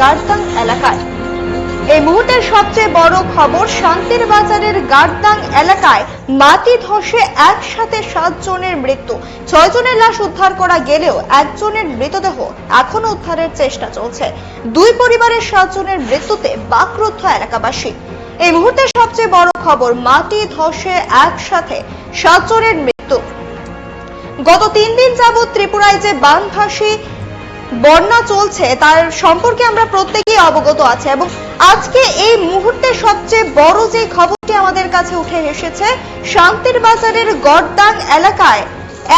গার্দাং এলাকায়। এই মুহূর্তের সবচেয়ে বড় খবর শান্তির বাজারের গার্দাং এলাকায় মাটি ধসে একসাথে সাত জনের মৃত্যু। ছয় জনের লাশ উদ্ধার করা গেলেও একজনের মৃতদেহ এখনও উদ্ধারের চেষ্টা চলছে। দুই পরিবারের সাত জনের মৃত্যুতে বাকরুদ্ধ এলাকাবাসী। এই মুহূর্তের সবচেয়ে বড় খবর মাটি ধসে একসাথে সাত জনের মৃত্যু। গত তিন দিন যাবৎ ত্রিপুরায় যে বান বানভাসী বন্যা চলছে, তার সম্পর্কে আমরা প্রত্যেকেই অবগত আছে এবং আজকে এই মুহূর্তে সবচেয়ে বড় যে খবরটি আমাদের কাছে উঠে এসেছে শান্তির বাজারের গড়দাং এলাকায়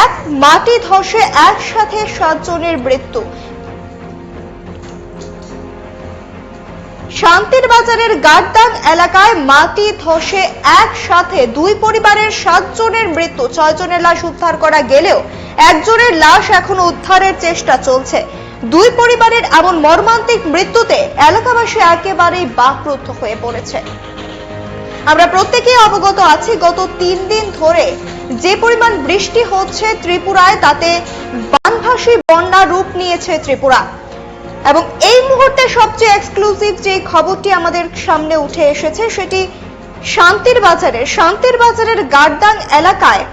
এক মাটি ধসে একসাথে সাতজনের মৃত্যু। শান্তির বাজারের গার্দাং এলাকায় মাটি ধসে একসাথে দুই পরিবারের সাতজনের মৃত্যু। ছয় জনের লাশ উদ্ধার করা গেলেও একজনের লাশ এখনও উদ্ধারের চেষ্টা চলছে। দুই পরিবারের এমন মর্মান্তিক মৃত্যুতে এলাকাবাসী একেবারেই বাকরুদ্ধ হয়ে পড়েছে। আমরা প্রত্যেকেই অবগত আছি, গত তিন দিন ধরে যে পরিমাণ বৃষ্টি হচ্ছে ত্রিপুরায়, তাতে বানভাসী বন্যা রূপ নিয়েছে ত্রিপুরা। এবং এই মুহূর্তে সবচেয়ে এক্সক্লুসিভ যে খবরটি আমাদের সামনে উঠে এসেছে, সেটি শান্তির বাজারের শান্তির বাজারের গার্দাং এলাকায়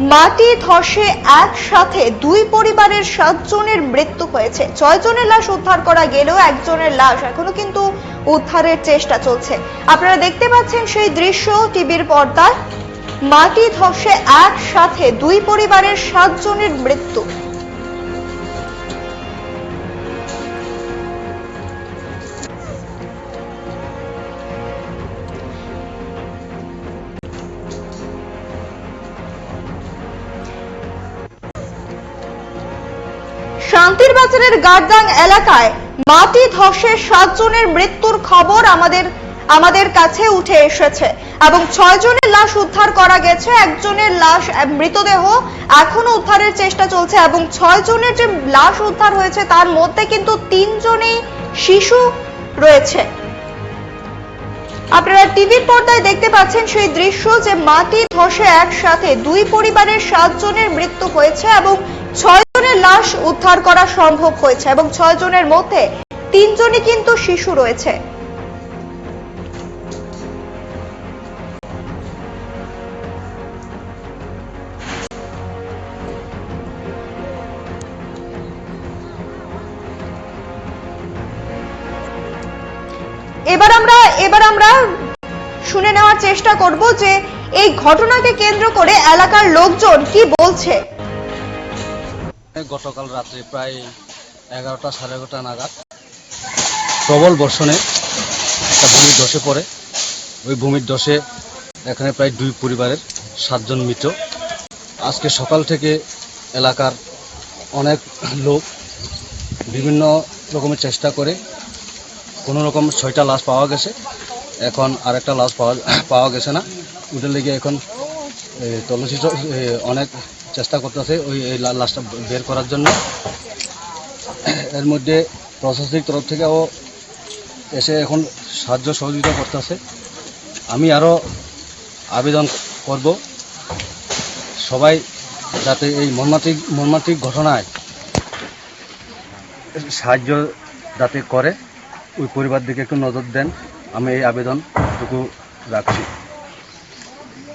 মাটি ধসে একসাথে দুই পরিবারের সাতজনের মৃত্যু হয়েছে। ছয়জনের লাশ উদ্ধার করা গেলেও একজনের লাশ এখনও কিন্তু উদ্ধারের চেষ্টা চলছে। আপনারা দেখতে পাচ্ছেন সেই দৃশ্য টিভির পর্দায়। মাটি ধসে একসাথে দুই পরিবারের সাতজনের মৃত্যু। শান্তির বাজারের গার্দাং এলাকায় মাটি ধসে সাতজনের মৃত্যুর খবর আমাদের আমাদের কাছে উঠে এসেছে এবং ছয় জনের লাশ উদ্ধার করা গেছে। একজনের লাশ মৃতদেহ এখনও উদ্ধারের চেষ্টা চলছে এবং ছয় জনের যে লাশ উদ্ধার হয়েছে তার মধ্যে কিন্তু তিনজনেই শিশু রয়েছে। আপনারা টিভির পর্দায় দেখতে পাচ্ছেন সেই দৃশ্য যে মাটি ধসে একসাথে দুই পরিবারের সাতজনের মৃত্যু হয়েছে এবং ছয় জনের লাশ উদ্ধার করা সম্ভব হয়েছে এবং ছয় জনের মধ্যে তিনজনই কিন্তু শিশু রয়েছে। এবার আমরা এবার আমরা শুনে নেওয়ার চেষ্টা করব যে এই ঘটনাকে কেন্দ্র করে এলাকার লোকজন কি বলছে। গতকাল রাত্রে প্রায় এগারোটা সাড়ে এগারোটা নাগাদ প্রবল বর্ষণে একটা ভূমির ধসে পড়ে। ওই ভূমির ধসে এখানে প্রায় দুই পরিবারের সাতজন মৃত। আজকে সকাল থেকে এলাকার অনেক লোক বিভিন্ন রকমের চেষ্টা করে কোনো রকম ছয়টা লাশ পাওয়া গেছে। এখন আরেকটা লাশ পাওয়া পাওয়া গেছে না। ওটার লেগে এখন তল্লাশি অনেক চেষ্টা করতেছে ওই লাশটা বের করার জন্য। এর মধ্যে প্রশাসনিক তরফ থেকেও এসে এখন সাহায্য সহযোগিতা করতেছে। আমি আরও আবেদন করব। সবাই যাতে এই মর্মান্তিক মর্মান্তিক ঘটনায় সাহায্য যাতে করে ওই পরিবার দিকে একটু নজর দেন। আমি এই আবেদনটুকু রাখছি।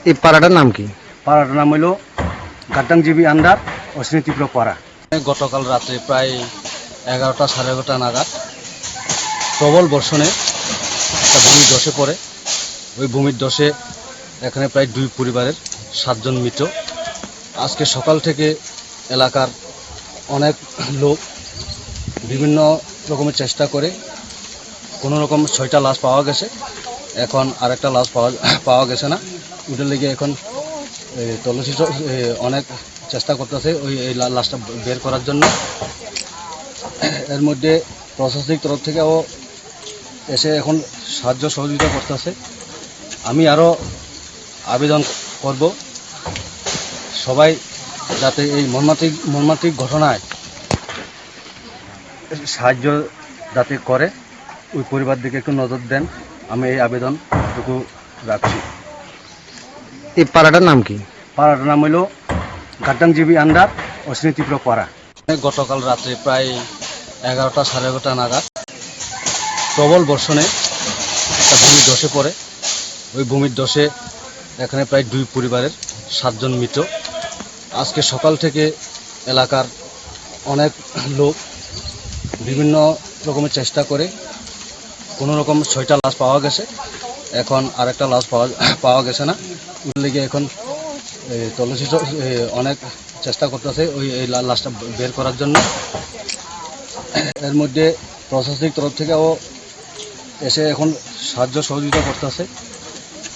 এই পাড়াটার নাম কি? পাড়াটার নাম হইল গাদ্দাংজীবী আন্ডার অশ্বিনী তীব্র পাড়া গতকাল রাত্রে প্রায় এগারোটা সাড়ে এগারোটা নাগাদ প্রবল বর্ষণে একটা ভূমির ধসে পড়ে। ওই ভূমির ধসে এখানে প্রায় দুই পরিবারের সাতজন মৃত। আজকে সকাল থেকে এলাকার অনেক লোক বিভিন্ন রকমের চেষ্টা করে কোনো রকম ছয়টা লাশ পাওয়া গেছে। এখন আরেকটা লাশ পাওয়া পাওয়া গেছে না। ওটার লেগে এখন তল্লাশি অনেক চেষ্টা করতেছে ওই, এই লাশটা বের করার জন্য। এর মধ্যে প্রশাসনিক তরফ থেকেও এসে এখন সাহায্য সহযোগিতা করতেছে। আমি আরও আবেদন করব। সবাই যাতে এই মর্মান্তিক মর্মান্তিক ঘটনায় সাহায্য যাতে করে, ওই পরিবার দিকে একটু নজর দেন। আমি এই আবেদনটুকু রাখছি। এই পাড়াটার নাম কি? পাড়াটার নাম হইল গাদ্দাংজীবী আন্ডার অশ্বিনী তীব্র পাড়া। গতকাল রাত্রে প্রায় এগারোটা সাড়ে এগারোটা নাগাদ প্রবল বর্ষণে একটা ভূমি ধসে পড়ে। ওই ভূমির ধসে এখানে প্রায় দুই পরিবারের সাতজন মৃত। আজকে সকাল থেকে এলাকার অনেক লোক বিভিন্ন রকমের চেষ্টা করে কোনো রকম ছয়টা লাশ পাওয়া গেছে। এখন আরেকটা লাশ পাওয়া পাওয়া গেছে না। ওর এখন তল্লাশি অনেক চেষ্টা করতেছে ওই, এই লাশটা বের করার জন্য। এর মধ্যে প্রশাসনিক তরফ থেকেও এসে এখন সাহায্য সহযোগিতা করতেছে।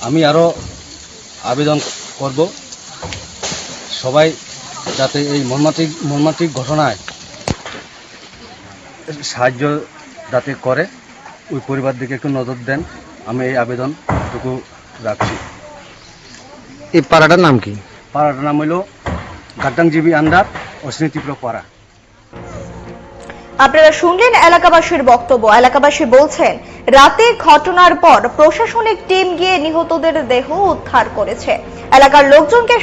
আমি আরও আবেদন করব। সবাই যাতে এই মর্মান্তিক মর্মান্তিক ঘটনায় সাহায্য যাতে করে, ওই পরিবার দিকে একটু নজর দেন। আমি এই আবেদনটুকু রাখছি। এই পাড়াটার নাম কি? পাড়াটার নাম হইল গাদ্দাংজীবী আন্ডার অস্মৃতিপ্র পাড়া। আপনারা শুনলেন এলাকাবাসীর বক্তব্য। এলাকাবাসী বলছেন রাতে ঘটনার পর প্রশাসনিক টিম গিয়ে নিহতদের দেহ উদ্ধার করেছে। এলাকার লোকজনকে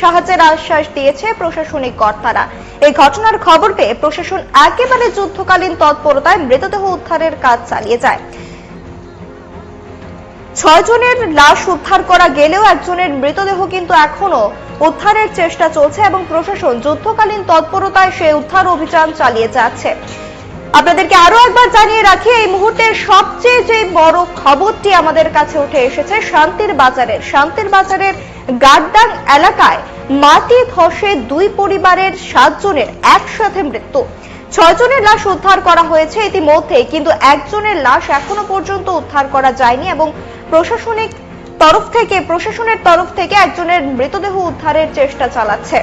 সাহায্যের আশ্বাস দিয়েছে প্রশাসনিক কর্তারা। এই ঘটনার খবর পেয়ে প্রশাসন একেবারে যুদ্ধকালীন তৎপরতায় মৃতদেহ উদ্ধারের কাজ চালিয়ে যায়। ছয় জনের লাশ উদ্ধার করা গেলেও একজনের মৃতদেহ কিন্তু এখনও উদ্ধারের চেষ্টা চলছে এবং প্রশাসন যুদ্ধকালীন তৎপরতায় সেই উদ্ধার অভিযান চালিয়ে যাচ্ছে। আপনাদেরকে আরও একবার জানিয়ে রাখি, এই মুহূর্তের সবচেয়ে যে বড় খবরটি আমাদের কাছে উঠে এসেছে, শান্তির বাজারের। শান্তির বাজারের গাড্ডাং এলাকায় মাটি ধসে দুই পরিবারের সাতজনের একসাথে মৃত্যু। ছয়জনের লাশ উদ্ধার করা হয়েছে ইতিমধ্যে কিন্তু একজনের লাশ এখনও পর্যন্ত উদ্ধার করা যায়নি এবং প্রশাসনিক তরফ থেকে প্রশাসনের তরফ থেকে একজনের মৃতদেহ উদ্ধারের চেষ্টা চালাচ্ছে।